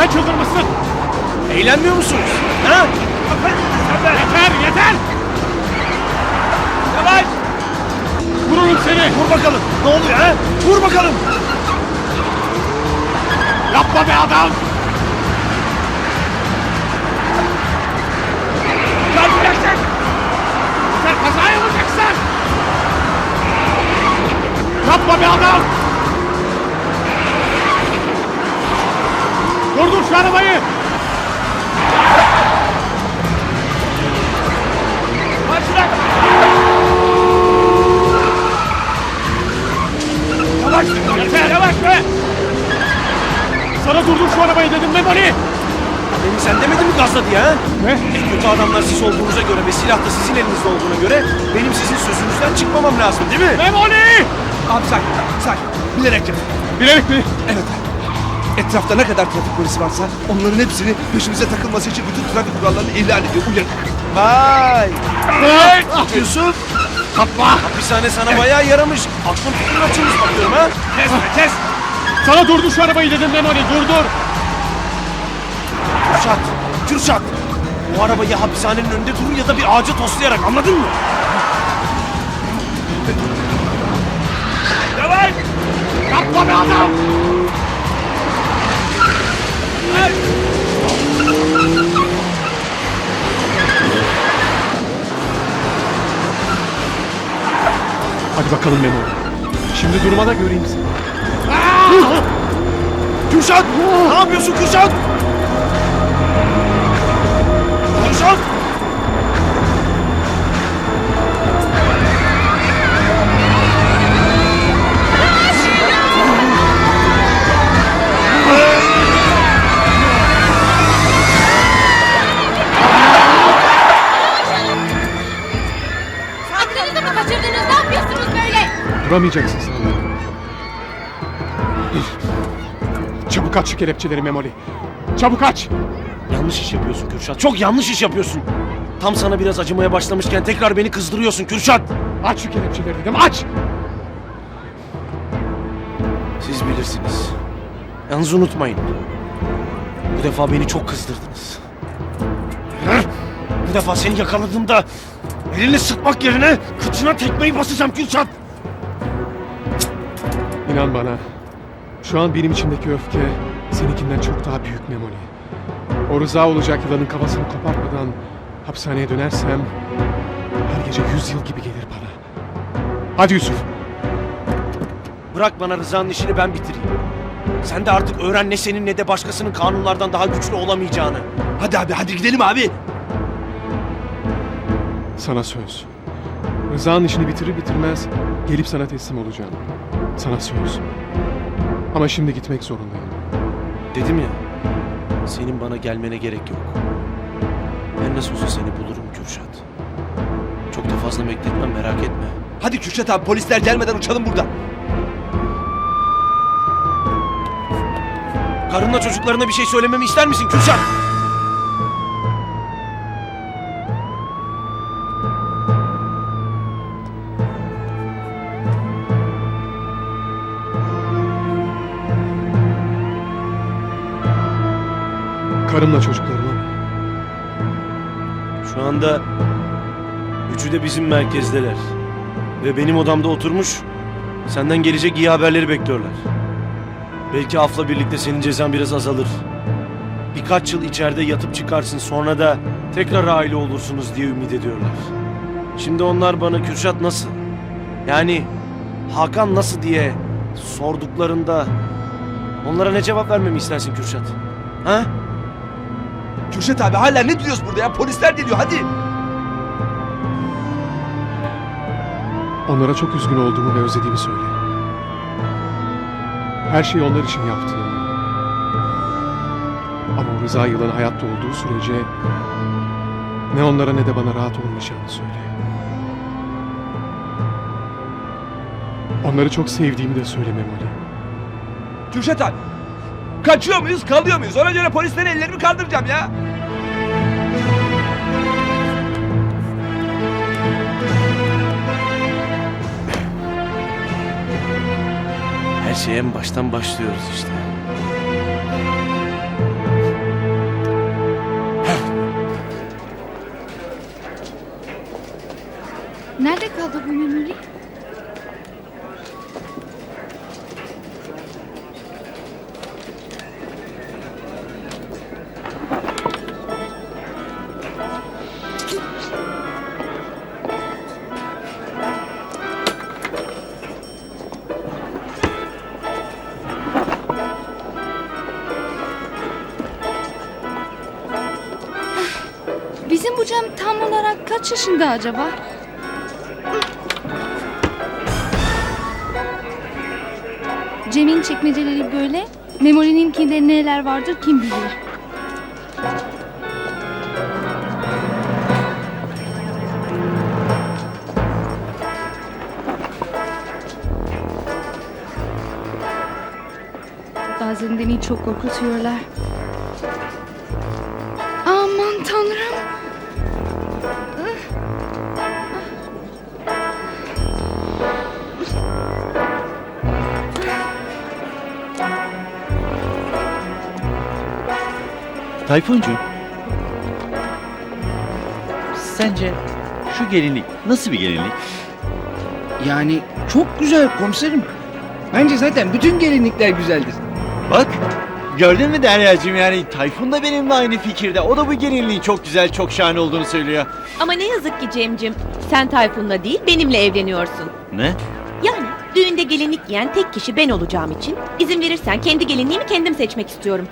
Sen çıldırmışsın. Eğlenmiyor musunuz? Ha? Yeter yeter. Yavaş! Vururum seni. Vur bakalım. Ne oluyor ha? Vur bakalım. Yapma be adam. Çarpılacaksın. Sen kaza yapacaksın. Yapma be adam. Durdur şu arabayı. Karşıdan. Yavaş. Yeter. Yavaş be. Sana durdur şu arabayı dedim Memoli. Beni sen demedin mi gazla diye ha? Ne? En kötü adamlar siz olduğunuza göre ve silah da sizin elinizde olduğuna göre benim sizin sözünüzden çıkmamam lazım değil mi? Memoli. Abi sakin, sakin. Bilerek yap. Bilerek mi? Evet abi. Etrafta ne kadar trafik polisi varsa onların hepsini peşimize takılması için bütün trafik kurallarını ihlal ediyor. Uyan. Vay! Hey! Yusuf! Kapma. Hapishane sana bayağı yaramış. Aklın fikrin açılmış bakıyorum ha. Kes be kes. Sana durdur şu arabayı dedim Memoli durdur. Kürşat! Kürşat! Bu araba ya hapishanenin önünde durur ya da bir ağaca toslayarak anladın mı? Yavaş! Yapma be adam. Bakalım Memoli. Şimdi durma da göreyim seni. Kürşat! Ne yapıyorsun? Kürşat! Duramayacaksın sen. Çabuk aç şu kelepçeleri Memoli. Çabuk aç. Yanlış iş yapıyorsun Kürşat. Çok yanlış iş yapıyorsun. Tam sana biraz acımaya başlamışken tekrar beni kızdırıyorsun Kürşat. Aç şu kelepçeleri dedim aç. Siz bilirsiniz. Yalnız unutmayın. Bu defa beni çok kızdırdınız. Bu defa seni yakaladığımda elini sıkmak yerine kıçına tekmeyi basacağım Kürşat. İnan bana. Şu an benim içimdeki öfke seninkinden çok daha büyük Memoli. O rıza olacak yılanın kafasını kopartmadan hapishaneye dönersem her gece yüz yıl gibi gelir bana. Hadi Yusuf. Bırak bana Rıza'nın işini ben bitireyim. Sen de artık öğren ne senin ne de başkasının kanunlardan daha güçlü olamayacağını. Hadi abi, hadi gidelim abi. Sana söz. Rıza'nın işini bitirir bitirmez gelip sana teslim olacağım. Sana söz. Ama şimdi gitmek zorundayım. Dedim ya, senin bana gelmene gerek yok. Ben nasıl olsa seni bulurum Kürşat. Çok da fazla bekletmem merak etme. Hadi Kürşat abi, polisler gelmeden uçalım buradan. Karınla çocuklarına bir şey söylememi ister misin Kürşat? Karımla çocuklarıma. Şu anda üçü de bizim merkezdeler. Ve benim odamda oturmuş senden gelecek iyi haberleri bekliyorlar. Belki afla birlikte senin cezan biraz azalır. Birkaç yıl içeride yatıp çıkarsın sonra da tekrar aile olursunuz diye ümit ediyorlar. Şimdi onlar bana Kürşat nasıl? Yani Hakan nasıl diye sorduklarında onlara ne cevap vermemi istersin Kürşat? Ha? Kürşat abi hala ne diyoruz burada ya? Polisler geliyor hadi. Onlara çok üzgün olduğumu ve özlediğimi söyle. Her şeyi onlar için yaptığımı. Ama o Rıza yılanı hayatta olduğu sürece ne onlara ne de bana rahat olmayacağını söyle. Onları çok sevdiğimi de söyle Memoli. Kürşat abi. Kaçıyor muyuz, kalıyor muyuz? Ona göre polisten ellerimi kaldıracağım ya. Her şeye en baştan başlıyoruz işte. Nerede kaldı bu memuri? Bizim bu Cem tam olarak kaç yaşında acaba? Cem'in çekmeceleri böyle, Memori'ninkinde neler vardır kim bilir. Bazen beni çok korkutuyorlar. Tayfuncu. Sence şu gelinlik nasıl bir gelinlik? Yani çok güzel komiserim. Bence zaten bütün gelinlikler güzeldir. Bak gördün mü Derya'cığım yani Tayfun da benimle aynı fikirde. O da bu gelinliğin çok güzel çok şahane olduğunu söylüyor. Ama ne yazık ki Cemcim, sen Tayfun'la değil benimle evleniyorsun. Ne? Yani düğünde gelinlik giyen tek kişi ben olacağım için izin verirsen kendi gelinliğimi kendim seçmek istiyorum.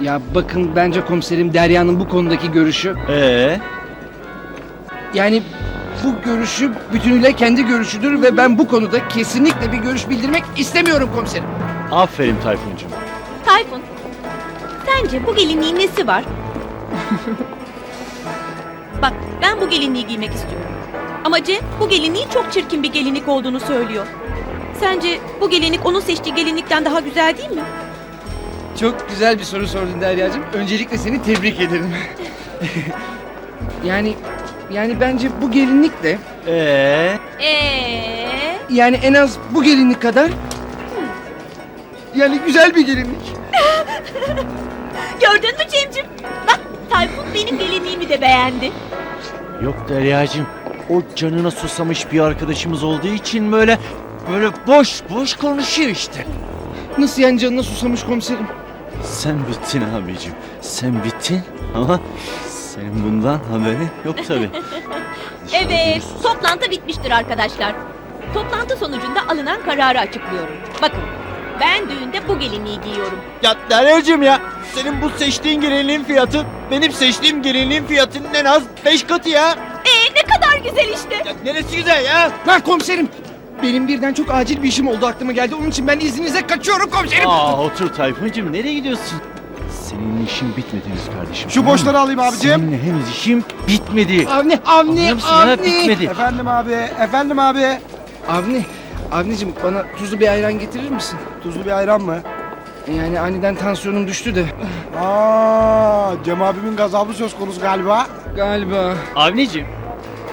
Ya bakın bence komiserim Derya'nın bu konudaki görüşü Ee, yani bu görüşü bütünüyle kendi görüşüdür ve ben bu konuda kesinlikle bir görüş bildirmek istemiyorum komiserim. aferin Tayfuncuğum. Tayfun, sence bu gelinliğin nesi var? Bak ben bu gelinliği giymek istiyorum. Ama Cem bu gelinliğin çok çirkin bir gelinlik olduğunu söylüyor. Sence bu gelinlik onun seçtiği gelinlikten daha güzel değil mi? Çok güzel bir soru sordun Derya'cığım. Öncelikle seni tebrik ederim. yani yani bence bu gelinlik de Ee, Eee? yani en az bu gelinlik kadar yani güzel bir gelinlik. Gördün mü Cemcim? Bak Tayfun benim gelinliğimi de beğendi. yok Derya'cığım. O canına susamış bir arkadaşımız olduğu için böyle böyle boş boş konuşuyor işte. Nasıl yani canına susamış komiserim? Sen bittin abicim. Sen bittin ama senin bundan haberin yok tabi. Evet, toplantı bitmiştir arkadaşlar. Toplantı sonucunda alınan kararı açıklıyorum. Bakın, ben düğünde bu gelinliği giyiyorum. Ya Derya'cığım ya senin bu seçtiğin gelinliğin fiyatı benim seçtiğim gelinliğin fiyatının en az 5 katı ya. Ee, ne kadar güzel işte. Ya neresi güzel ya? Lan komiserim! Benim birden çok acil bir işim oldu aklıma geldi. Onun için ben izninize kaçıyorum komiserim. Aa otur Tayfun'cum nereye gidiyorsun? Senin işin bitmedi henüz kardeşim. Şu boşları alayım abicim. Seninle henüz işim bitmedi. Avni, Avni, Anlıyor musun? Avni. Bitmedi. Efendim abi, efendim abi. Avni, Avnicim bana tuzlu bir ayran getirir misin? Tuzlu bir ayran mı? Yani aniden tansiyonum düştü de. Aa, Cem abimin gazabı söz konusu galiba. Galiba. Avnicim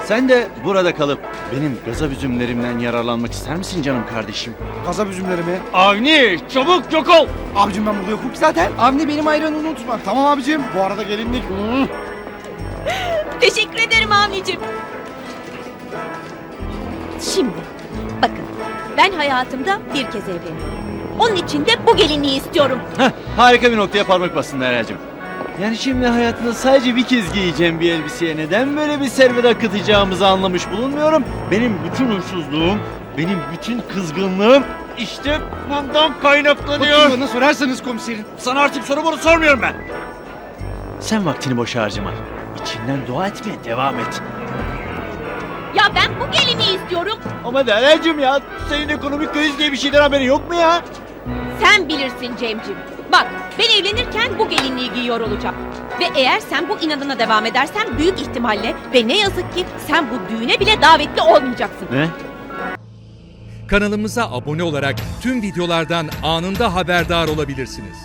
sen de burada kalıp benim gazap üzümlerimden yararlanmak ister misin canım kardeşim? Kasap üzümleri mi? Avni çabuk yok ol. Abicim ben burada yokum ki zaten. Avni benim ayranı unutma. Tamam abicim. Bu arada gelinlik. Teşekkür ederim Avni'cim. Şimdi, bakın. Ben hayatımda bir kez evleniyorum. Onun için de bu gelinliği istiyorum. Heh, harika bir noktaya parmak bastın Derya'cığım. Yani şimdi hayatında sadece bir kez giyeceğim bir elbiseye neden böyle bir servet akıtacağımızı anlamış bulunmuyorum. Benim bütün huysuzluğum, benim bütün kızgınlığım işte bundan kaynaklanıyor. Bakın bana sorarsanız komiserim. Sana artık soru bunu sormuyorum ben. Sen vaktini boşa harcama. İçinden dua etmeye devam et. Ya ben bu gelinliği istiyorum. Ama Derya'cığım ya senin ekonomik kriz diye bir şeyden haberin yok mu ya? Sen bilirsin Cemcim. Bak ben evlenirken bu gelinliği giyiyor olacağım. Ve eğer sen bu inadına devam edersen büyük ihtimalle ve ne yazık ki sen bu düğüne bile davetli olmayacaksın. Ne? Kanalımıza abone olarak tüm videolardan anında haberdar olabilirsiniz.